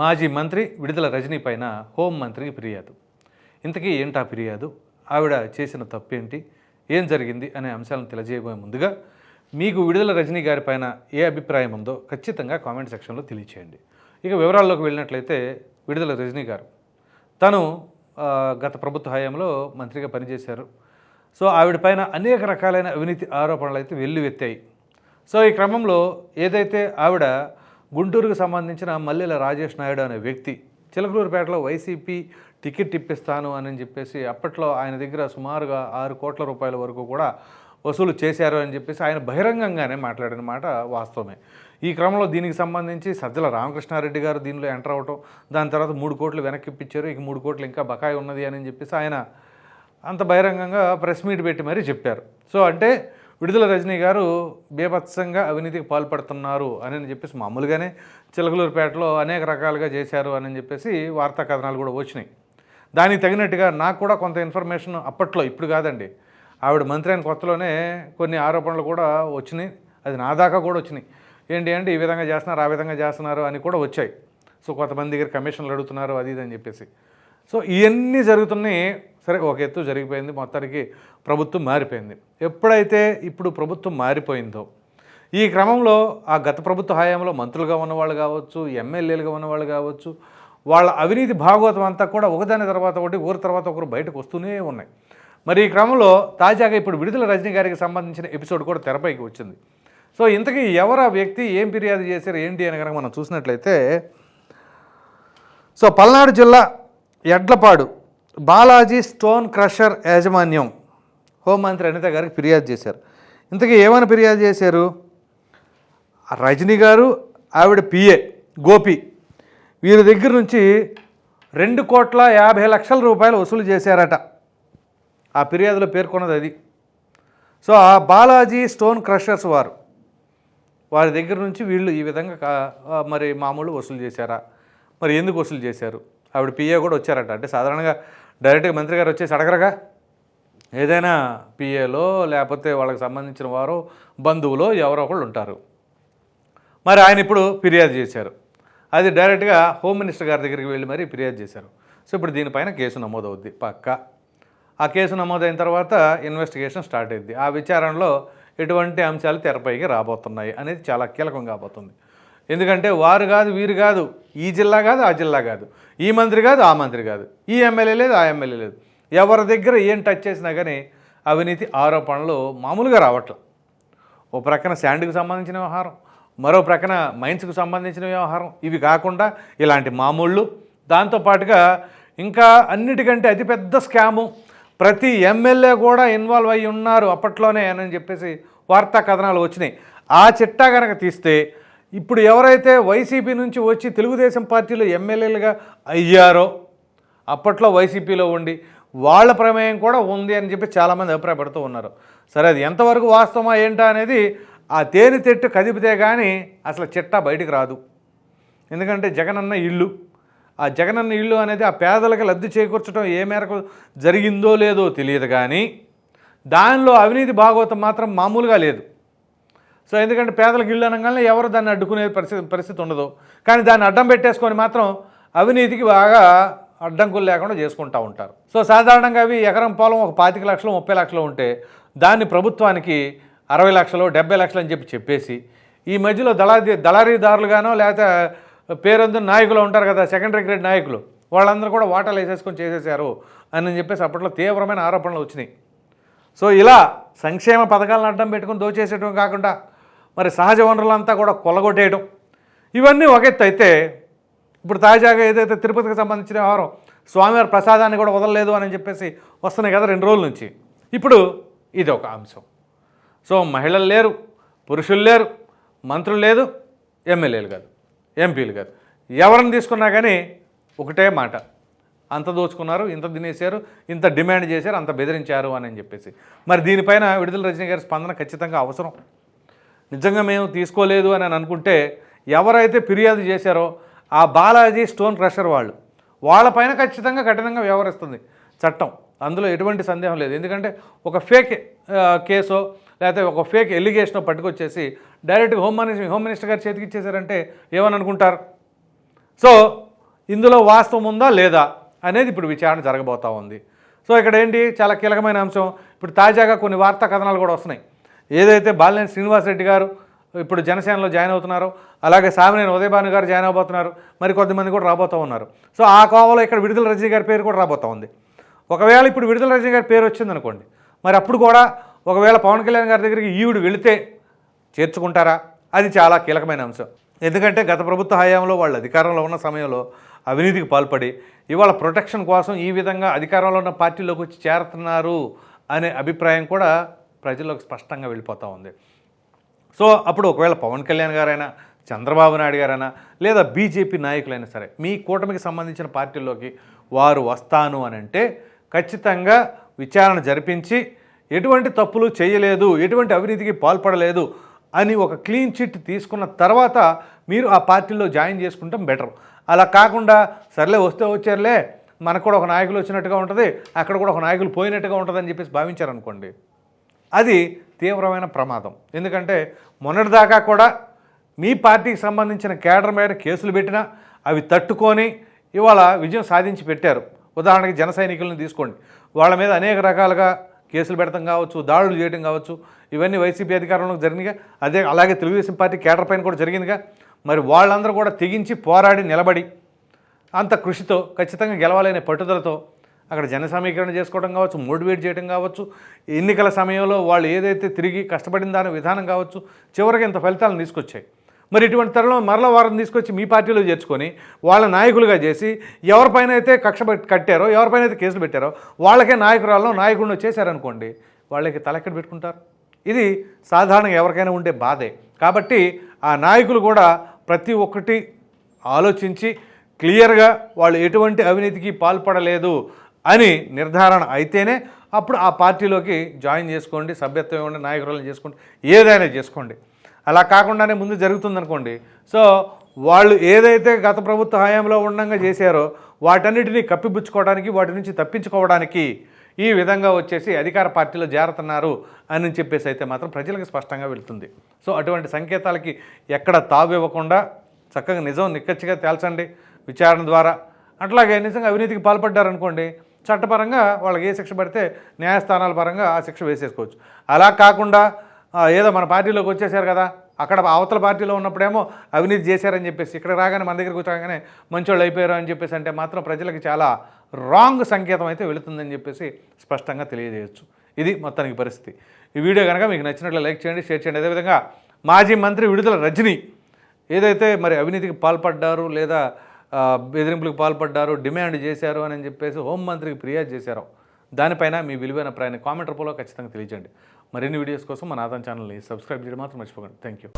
మాజీ మంత్రి విడుదల రజనీ పైన హోం మంత్రికి ఫిర్యాదు. ఇంతకీ ఏంటా ఫిర్యాదు? ఆవిడ చేసిన తప్పేంటి? ఏం జరిగింది అనే అంశాలను తెలియజేయబోయే ముందుగా మీకు విడుదల రజనీ గారి పైన ఏ అభిప్రాయం ఉందో ఖచ్చితంగా కామెంట్ సెక్షన్లో తెలియచేయండి. ఇక వివరాల్లోకి వెళ్ళినట్లయితే విడుదల రజనీ గారు తను గత ప్రభుత్వ హయాంలో మంత్రిగా పనిచేశారు. సో ఆవిడ పైన అనేక రకాలైన అవినీతి ఆరోపణలు అయితే వెల్లువెత్తాయి. సో ఈ క్రమంలో ఏదైతే ఆవిడ గుంటూరుకు సంబంధించిన మల్లెల రాజేష్ నాయుడు అనే వ్యక్తి చిలకలూరుపేటలో వైసీపీ టికెట్ ఇప్పిస్తాను అని చెప్పేసి అప్పట్లో ఆయన దగ్గర సుమారుగా ఆరు కోట్ల రూపాయల వరకు కూడా వసూలు చేశారు అని చెప్పేసి ఆయన బహిరంగంగానే మాట్లాడిన మాట వాస్తవమే. ఈ క్రమంలో దీనికి సంబంధించి సజ్జల రామకృష్ణారెడ్డి గారు దీనిలో ఎంటర్ అవటం దాని తర్వాత మూడు కోట్లు వెనక్కి ఇప్పించారు ఇక మూడు కోట్లు ఇంకా బకాయి ఉన్నది అని చెప్పేసి ఆయన అంత బహిరంగంగా ప్రెస్ మీట్ పెట్టి మరీ చెప్పారు. సో అంటే విడుదల రజనీ గారు బీభత్సంగా అవినీతికి పాల్పడుతున్నారు అని చెప్పేసి మామూలుగానే చిలకలూరుపేటలో అనేక రకాలుగా చేశారు అని చెప్పేసి వార్తా కథనాలు కూడా వచ్చినాయి. దానికి తగినట్టుగా నాకు కూడా కొంత ఇన్ఫర్మేషన్ అప్పట్లో ఇప్పుడు కాదండి. ఆవిడ మంత్రి అయిన కొత్తలోనే కొన్ని ఆరోపణలు కూడా వచ్చినాయి. అది నా దాకా కూడా వచ్చినాయి. ఏంటి అంటే ఈ విధంగా చేస్తున్నారు ఆ విధంగా చేస్తున్నారు అని కూడా వచ్చాయి. సో కొంతమంది దగ్గర కమిషన్లు అడుగుతున్నారు అది ఇది అని చెప్పేసి. సో ఇవన్నీ జరుగుతున్నాయి. సరే ఒక ఎత్తు జరిగిపోయింది మొత్తానికి ప్రభుత్వం మారిపోయింది. ఎప్పుడైతే ఇప్పుడు ప్రభుత్వం మారిపోయిందో ఈ క్రమంలో ఆ గత ప్రభుత్వ హయాంలో మంత్రులుగా ఉన్నవాళ్ళు కావచ్చు ఎమ్మెల్యేలుగా ఉన్నవాళ్ళు కావచ్చు వాళ్ళ అవినీతి భాగవతం అంతా కూడా ఒకదాని తర్వాత ఒకటి ఊరి తర్వాత ఒకరు బయటకు వస్తూనే ఉన్నాయి. మరి ఈ క్రమంలో తాజాగా ఇప్పుడు విడుదల రజనీ గారికి సంబంధించిన ఎపిసోడ్ కూడా తెరపైకి వచ్చింది. సో ఇంతకీ ఎవరు ఆ వ్యక్తి ఏం ఫిర్యాదు చేశారు ఏంటి అని కనుక మనం చూసినట్లయితే సో పల్నాడు జిల్లా ఎడ్లపాడు బాలాజీ స్టోన్ క్రషర్ యాజమాన్యం. హోంమంత్రి అనిత గారికి ఫిర్యాదు చేశారు. ఇంతకీ ఏమని ఫిర్యాదు చేశారు? రజనీ గారు ఆవిడ పిఏ గోపి వీరి దగ్గర నుంచి రెండు కోట్ల యాభై లక్షల రూపాయలు వసూలు చేశారట. ఆ ఫిర్యాదులో పేర్కొన్నది అది. సో ఆ బాలాజీ స్టోన్ క్రషర్స్ వారు వారి దగ్గర నుంచి వీళ్ళు ఈ విధంగా మరి మామూలు వసూలు చేశారా? మరి ఎందుకు వసూలు చేశారు? ఆవిడ పిఏ కూడా వచ్చారట. అంటే సాధారణంగా డైరెక్ట్గా మంత్రి గారు వచ్చేసి అడగరగా? ఏదైనా పిఏలో లేకపోతే వాళ్ళకి సంబంధించిన వారు బంధువులో ఎవరో ఒకళ్ళు ఉంటారు. మరి ఆయన ఇప్పుడు ఫిర్యాదు చేశారు. అది డైరెక్ట్గా హోమ్ మినిస్టర్ గారి దగ్గరికి వెళ్ళి మరీ ఫిర్యాదు చేశారు. సో ఇప్పుడు దీనిపైన కేసు నమోదవుద్ది పక్కా. ఆ కేసు నమోదైన తర్వాత ఇన్వెస్టిగేషన్ స్టార్ట్ అయింది ఆ విచారణలో ఎటువంటి అంశాలు తెరపైకి రాబోతున్నాయి అనేది చాలా కీలకం కాబోతుంది. ఎందుకంటే వారు కాదు వీరు కాదు. ఈ జిల్లా కాదు ఆ జిల్లా కాదు. ఈ మంత్రి కాదు ఆ మంత్రి కాదు. ఈ ఎమ్మెల్యే లేదు ఆ ఎమ్మెల్యే లేదు. ఎవరి దగ్గర ఏం టచ్ చేసినా కానీ అవినీతి ఆరోపణలు మామూలుగా రావట్లే. ఓ ప్రక్కన శాండ్కి సంబంధించిన వ్యవహారం మరో ప్రక్కన మైన్స్కు సంబంధించిన వ్యవహారం. ఇవి కాకుండా ఇలాంటి మామూళ్ళు. దాంతోపాటుగా ఇంకా అన్నిటికంటే అతిపెద్ద స్కాము. ప్రతి ఎమ్మెల్యే కూడా ఇన్వాల్వ్ అయ్యి ఉన్నారు అప్పట్లోనే అని చెప్పేసి వార్తా కథనాలు వచ్చినాయి. ఆ చిట్టా కనుక తీస్తే ఇప్పుడు ఎవరైతే వైసీపీ నుంచి వచ్చి తెలుగుదేశం పార్టీలో ఎమ్మెల్యేలుగా అయ్యారో అప్పట్లో వైసీపీలో ఉండి వాళ్ళ ప్రమేయం కూడా ఉంది అని చెప్పి చాలామంది అభిప్రాయపడుతూ ఉన్నారు. సరే అది ఎంతవరకు వాస్తవమా ఏంటా అనేది ఆ తేనె తెట్టు కదిపితే కానీ అసలు చిట్టా బయటికి రాదు. ఎందుకంటే జగనన్న ఇల్లు. ఆ జగనన్న ఇల్లు అనేది ఆ పేదలకు లబ్ధి చేకూర్చడం ఏ మేరకు జరిగిందో లేదో తెలియదు కానీ దానిలో అవినీతి భాగవతం మాత్రం మామూలుగా లేదు. సో ఎందుకంటే పేదలకు ఇల్లు అనగానే ఎవరు దాన్ని అడ్డుకునే పరిస్థితి పరిస్థితి ఉండదు. కానీ దాన్ని అడ్డం పెట్టేసుకొని మాత్రం అవినీతికి బాగా అడ్డంకులు లేకుండా చేసుకుంటూ ఉంటారు. సో సాధారణంగా అవి ఎకరం పొలం ఒక పాతిక లక్షలు ముప్పై లక్షలు ఉంటే దాన్ని ప్రభుత్వానికి అరవై లక్షలు డెబ్బై లక్షలు అని చెప్పి చెప్పేసి ఈ మధ్యలో దళారీ దళారీదారులుగానో లేకపోతే పేరొందిన నాయకులు ఉంటారు కదా సెకండరీ గ్రేడ్ నాయకులు వాళ్ళందరూ కూడా వాటాలు వేసేసుకొని చేసేసారు అని చెప్పేసి అప్పట్లో తీవ్రమైన ఆరోపణలు వచ్చినాయి. సో ఇలా సంక్షేమ పథకాలను అడ్డం పెట్టుకుని దోచేసేయడం కాకుండా మరి సహజ వనరులంతా కూడా కొలగొట్టేయడం. ఇవన్నీ ఒక ఎత్తు అయితే ఇప్పుడు తాజాగా ఏదైతే తిరుపతికి సంబంధించిన వ్యవహారం స్వామివారి ప్రసాదాన్ని కూడా వదలలేదు అని చెప్పేసి వస్తున్నాయి కదా రెండు రోజుల నుంచి. ఇప్పుడు ఇది ఒక అంశం. సో మహిళలు లేరు పురుషులు లేరు మంత్రులు లేదు ఎమ్మెల్యేలు కాదు ఎంపీలు కాదు. ఎవరిని తీసుకున్నా కానీ ఒకటే మాట. అంత దోచుకున్నారు ఇంత తినేశారు ఇంత డిమాండ్ చేశారు అంత బెదిరించారు అని చెప్పేసి. మరి దీనిపైన విడుదల రజనీ గారి స్పందన ఖచ్చితంగా అవసరం. నిజంగా మేము తీసుకోలేదు అని అనుకుంటే ఎవరైతే ఫిర్యాదు చేశారో ఆ బాలాజీ స్టోన్ క్రషర్ వాళ్ళు వాళ్ళపైన ఖచ్చితంగా కఠినంగా వ్యవహరిస్తుంది చట్టం. అందులో ఎటువంటి సందేహం లేదు. ఎందుకంటే ఒక ఫేక్ కేసో లేకపోతే ఒక ఫేక్ ఎలిగేషనో పట్టుకొచ్చేసి డైరెక్ట్గా హోమ్ మినిస్టర్ హోమ్ మినిస్టర్ గారి చేతికి ఇచ్చేసారంటే ఏమని అనుకుంటారు? సో ఇందులో వాస్తవం ఉందా లేదా అనేది ఇప్పుడు విచారణ జరగబోతా ఉంది. సో ఇక్కడ ఏంటి? చాలా కీలకమైన అంశం. ఇప్పుడు తాజాగా కొన్ని వార్తా కథనాలు కూడా వస్తున్నాయి. ఏదైతే బాలినేని శ్రీనివాసరెడ్డి గారు ఇప్పుడు జనసేనలో జాయిన్ అవుతున్నారో అలాగే సామినేని ఉదయభాను గారు జాయిన్ అవబోతున్నారు మరి కొద్దిమంది కూడా రాబోతూ ఉన్నారు. సో ఆ కోవలో ఇక్కడ విడుదల రజనీ గారి పేరు కూడా రాబోతూ ఉంది. ఒకవేళ ఇప్పుడు విడుదల రజనీ గారి పేరు వచ్చిందనుకోండి మరి అప్పుడు కూడా ఒకవేళ పవన్ కళ్యాణ్ గారి దగ్గరికి ఈవిడు వెళితే చేర్చుకుంటారా? అది చాలా కీలకమైన అంశం. ఎందుకంటే గత ప్రభుత్వ హయాంలో వాళ్ళు అధికారంలో ఉన్న సమయంలో అవినీతికి పాల్పడి ఇవాళ ప్రొటెక్షన్ కోసం ఈ విధంగా అధికారంలో ఉన్న పార్టీలోకి వచ్చి చేరుతున్నారు అనే అభిప్రాయం కూడా ప్రజల్లోకి స్పష్టంగా వెళ్ళిపోతూ ఉంది. సో అప్పుడు ఒకవేళ పవన్ కళ్యాణ్ గారైనా చంద్రబాబు నాయుడు గారైనా లేదా బీజేపీ నాయకులైనా సరే మీ కూటమికి సంబంధించిన పార్టీల్లోకి వారు వస్తాను అని అంటే ఖచ్చితంగా విచారణ జరిపించి ఎటువంటి తప్పులు చేయలేదు ఎటువంటి అవినీతికి పాల్పడలేదు అని ఒక క్లీన్ చిట్ తీసుకున్న తర్వాత మీరు ఆ పార్టీలో జాయిన్ చేసుకుంటాం బెటర్. అలా కాకుండా సర్లే వస్తే వచ్చారులే మనకు కూడా ఒక నాయకులు వచ్చినట్టుగా ఉంటుంది అక్కడ కూడా ఒక నాయకులు పోయినట్టుగా ఉంటుంది అని చెప్పేసి భావించారనుకోండి. అది తీవ్రమైన ప్రమాదం. ఎందుకంటే మొన్నటిదాకా కూడా మీ పార్టీకి సంబంధించిన కేడర్ మీద కేసులు పెట్టినా అవి తట్టుకొని ఇవాళ విజయం సాధించి పెట్టారు. ఉదాహరణకి జన సైనికులను తీసుకోండి. వాళ్ళ మీద అనేక రకాలుగా కేసులు పెడతాం కావచ్చు దాడులు చేయడం కావచ్చు. ఇవన్నీ వైసీపీ అధికారంలోకి జరిగినగా అదే అలాగే తెలుగుదేశం పార్టీ కేడర్ పైన కూడా జరిగిందిగా. మరి వాళ్ళందరూ కూడా తెగించి పోరాడి నిలబడి అంత కృషితో ఖచ్చితంగా గెలవాలనే పట్టుదలతో అక్కడ జన సమీకరణ చేసుకోవడం కావచ్చు మోటివేట్ చేయడం కావచ్చు ఎన్నికల సమయంలో వాళ్ళు ఏదైతే తిరిగి కష్టపడిన దాని విధానం కావచ్చు చివరికి ఇంత ఫలితాలను తీసుకొచ్చాయి. మరి ఇటువంటి తరుణంలో మరల వారిని తీసుకొచ్చి మీ పార్టీలో చేర్చుకొని వాళ్ళ నాయకులుగా చేసి ఎవరిపైన అయితే కక్ష కట్టారో ఎవరిపైన అయితే కేసులు పెట్టారో వాళ్ళకే నాయకురాల్లో నాయకుడిని చేశారనుకోండి వాళ్ళకి తలెక్కడ పెట్టుకుంటారు? ఇది సాధారణంగా ఎవరికైనా ఉండే బాధే. కాబట్టి ఆ నాయకులు కూడా ప్రతి ఒక్కటి ఆలోచించి క్లియర్గా వాళ్ళు ఎటువంటి అవినీతికి పాల్పడలేదు అని నిర్ధారణ అయితేనే అప్పుడు ఆ పార్టీలోకి జాయిన్ చేసుకోండి సభ్యత్వం ఇవ్వండి నాయకురాలను చేసుకోండి ఏదైనా చేసుకోండి. అలా కాకుండానే ముందు జరుగుతుందనుకోండి. సో వాళ్ళు ఏదైతే గత ప్రభుత్వ హయాంలో ఉండంగా చేశారో వాటన్నిటిని కప్పిపుచ్చుకోవడానికి వాటి నుంచి తప్పించుకోవడానికి ఈ విధంగా వచ్చేసి అధికార పార్టీలో చేరుతున్నారు అని చెప్పేసి అయితే మాత్రం ప్రజలకు స్పష్టంగా వెళ్తుంది. సో అటువంటి సంకేతాలకి ఎక్కడ తావు ఇవ్వకుండా చక్కగా నిజం నిక్కచ్చిగా తేల్చండి విచారణ ద్వారా. అట్లాగే నిజంగా అవినీతికి పాల్పడ్డారనుకోండి చట్టపరంగా వాళ్ళకి ఏ శిక్ష పడితే న్యాయస్థానాల పరంగా ఆ శిక్ష వేసేసుకోవచ్చు. అలా కాకుండా ఏదో మన పార్టీలోకి వచ్చేసారు కదా అక్కడ అవతల పార్టీలో ఉన్నప్పుడేమో అవినీతి చేశారని చెప్పేసి ఇక్కడ రాగానే మన దగ్గరికి వచ్చాగానే మంచోళ్ళు అయిపోయారు అని చెప్పేసి అంటే మాత్రం ప్రజలకి చాలా రాంగ్ సంకేతం అయితే వెళుతుందని చెప్పేసి స్పష్టంగా తెలియజేయచ్చు. ఇది మొత్తానికి పరిస్థితి. ఈ వీడియో కనుక మీకు నచ్చినట్లు లైక్ చేయండి షేర్ చేయండి. అదేవిధంగా మాజీ మంత్రి విడుదల రజని ఏదైతే మరి అవినీతికి పాల్పడ్డారు లేదా బెదిరింపులకు పాల్పడ్డారు డిమాండ్ చేశారు అని చెప్పేసి హోంమంత్రికి ఫిర్యాదు చేశారు. దానిపైన మీ విలువైన ప్రయాణ కామెంట్ రూపంలో ఖచ్చితంగా తెలియజేయండి. మరిన్ని వీడియోస్ కోసం మన ఆదాన్ ఛానల్ని సబ్స్క్రైబ్ చేయడం మాత్రం మర్చిపోకండి. Thank you